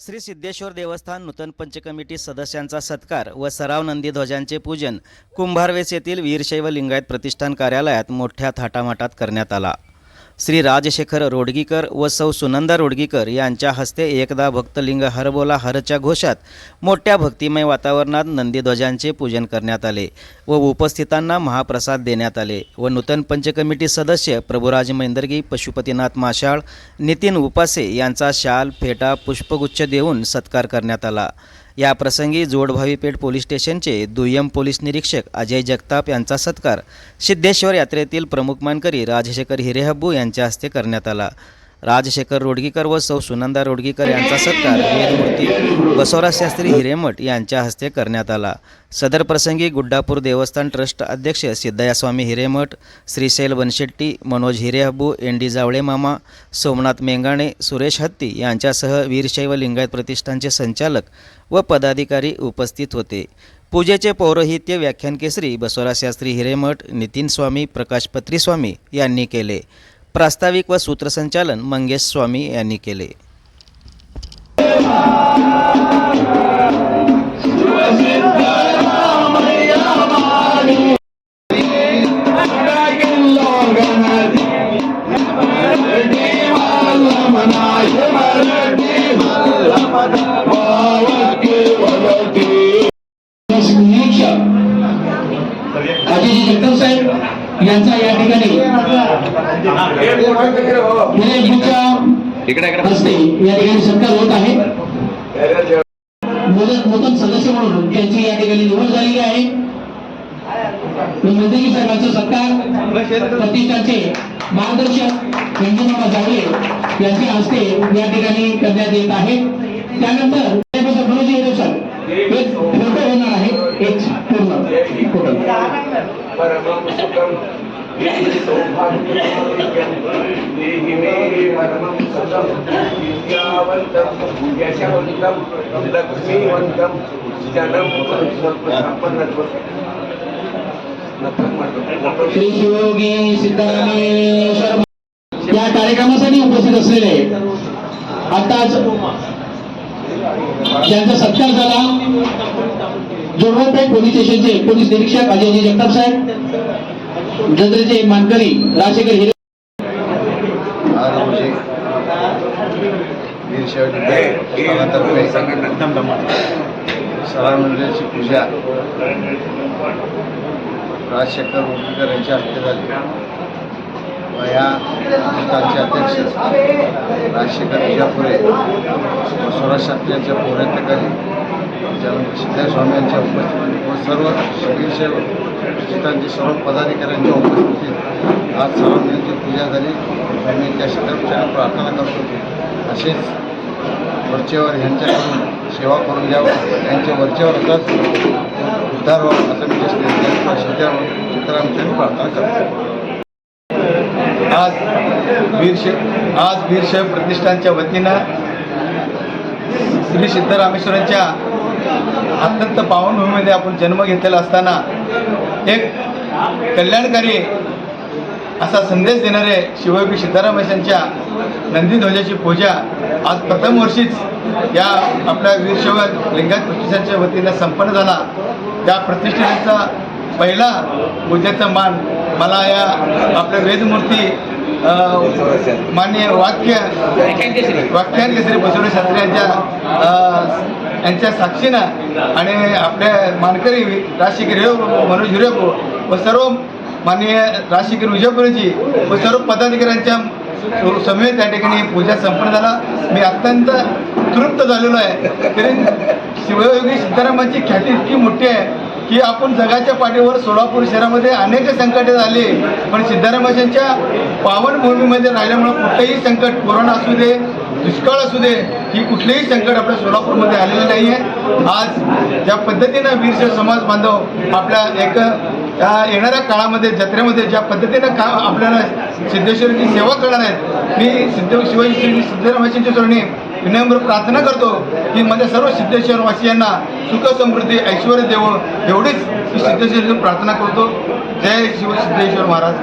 श्री सिद्धेश्वर देवस्थान नूतन पंचकमिटी सदस्यांचा सत्कार व सराव नंदी ध्वजांचे पूजन कुंभारवेस येथील वीरशैव लिंगायत प्रतिष्ठान कार्यालयात मोठ्या थाटामाटात करण्यात आला. श्री राजशेखर रोडगीकर व सौ सुनंदा रोडगीकर यांच्या हस्ते एकदा भक्तलिंग हरबोला हरच्या घोषात मोठ्या भक्तिमय वातावरणात नंदीध्वजांचे पूजन करण्यात आले व उपस्थितांना महाप्रसाद देण्यात आले व नूतन पंचकमिटी सदस्य प्रभुराज मैंदर्गी पशुपतीनाथ माशाळ नितीन उपासे यांचा शाल फेटा पुष्पगुच्छ देऊन सत्कार करण्यात आला. या प्रसंगी जोडभावी पेठ पोलीस स्टेशनचे दुय्यम पोलीस निरीक्षक अजय जगताप यांचा सत्कार. सिद्धेश्वर यात्रेतील प्रमुख मानकरी राजशेखर हिरेहब्बू यांच्या हस्ते करण्यात आला. राजशेखर रोडगीकर व सौ सुनंदा रोडगीकर यांचा सत्कार वेदमूर्ती बसवराज शास्त्री हिरेमठ यांच्या हस्ते करण्यात आला. सदर प्रसंगी गुड्डापूर देवस्थान ट्रस्ट अध्यक्ष सिद्धयास्वामी हिरेमठ श्रीशैल वनशेट्टी मनोज हिरेहब्बू एन डी जावळे मामा सोमनाथ मेंगाणे सुरेश हत्ती यांच्यासह वीरशैव लिंगायत प्रतिष्ठानचे संचालक व पदाधिकारी उपस्थित होते. पूजेचे पौरोहित्य व्याख्यान केसरी बसवराज शास्त्री हिरेमठ नितीन स्वामी प्रकाश पत्रीस्वामी यांनी केले. प्रास्ताविक व सूत्रसंचालन मंगेश स्वामी यांनी केले. निरीक्षक अजय जगताप साहेब यांचा या ठिकाणी विनयभूच्या हस्ते या ठिकाणी सत्कार होत आहे. नूतन नूतन सदस्य म्हणून त्यांची या ठिकाणी निवड झालेली आहे. मंत्री साहेबांचा सत्कार प्रतिष्ठानचे मार्गदर्शक मंजुमामा जावळे यांच्या हस्ते या ठिकाणी करण्यात येत आहे. त्यानंतर एक फोटो होणार आहे. एक पूर्ण. फोटो. लक्ष्मीवन्तं जनं या कार्यक्रमासाठी उपस्थित असलेले आताच ज्यांचा सत्कार झाला जोडवपेठ पोलीस स्टेशनचे पोलीस निरीक्षक अजयजी जगताप साहेब जत्रेचे मानकरी राजशेखर हिरे आज रोजी मंडळाची पूजा राजशेखर उर्डीकर यांच्या हस्ते झाली. व या अध्यक्ष राजशेखर विजापुरे स्वराज शास्त्री यांच्या पौर्यात्याखाली त्यानंतर सिद्धार्थ स्वामी यांच्या उपस्थितीत सर्व वीरशैव प्रतिष्ठानचे सर्व पदाधिकाऱ्यांच्या उपस्थितीत आज सर्वांची पूजा झाली. आम्ही त्या शिक्षकांना प्रार्थना करतो की असेच वरचेवर ह्यांच्याकडून सेवा करून द्यावं त्यांच्या वरचेवर असंच उद्धार व्हावं असं मी सिद्ध प्रार्थना करतो. आज वीरशे आज वीरशैव प्रतिष्ठानच्या वतीनं श्री सिद्धरामेश्वरांच्या अत्यंत पावनभूमीमध्ये आपण जन्म घेतलेला असताना एक कल्याणकारी असा संदेश देणारे शिवयोगी सिद्धरामेश्वरांच्या नंदीध्वजाची पूजा आज प्रथम वर्षीच या आपल्या वीरशैव लिंगायत प्रतिष्ठानच्या वतीनं संपन्न झाला. त्या प्रतिष्ठानाचा पहिला पूजेचा मान मला या आपल्या वेदमूर्ती माननीय वाक्य वाक्यान केसरी शास्त्री यांच्या यांच्या साक्षीनं आणि आपल्या मानकरी राजशेखर हिरे मनोज हिरेपो व सर्व माननीय राजशेखर विजयपुरेजी व सर्व पदाधिकाऱ्यांच्या समेत त्या ठिकाणी पूजा संपन्न झाला. मी अत्यंत तृप्त झालेलो आहे. तरी शिवयोगी सीतारामाची ख्याती इतकी मोठी आहे. की आपण जगाच्या पाठीवर सोलापूर शहरामध्ये अनेक संकटे झाली. पण सिद्धरामांच्या पावनभूमीमध्ये राहिल्यामुळं कुठलंही संकट कोरोना असू दे दुष्काळ असू दे ही कुठलेही संकट आपल्या सोलापूरमध्ये आलेलं नाही आहे आज ज्या पद्धतीनं वीरशैव समाज बांधव आपल्या एक येणाऱ्या काळामध्ये जत्रेमध्ये ज्या पद्धतीनं का आपल्याला सिद्धेश्वरीची सेवा करणार आहेत मी सिद्ध शिवाजी सिद्धरामाच्या चरणी विनम्र प्रार्थना करतो की माझ्या सर्व सिद्धेश्वर वासियांना सुख समृद्धी ऐश्वर देवो एवढीच सिद्धेश्वर प्रार्थना करतो. जय शिव सिद्धेश्वर महाराज.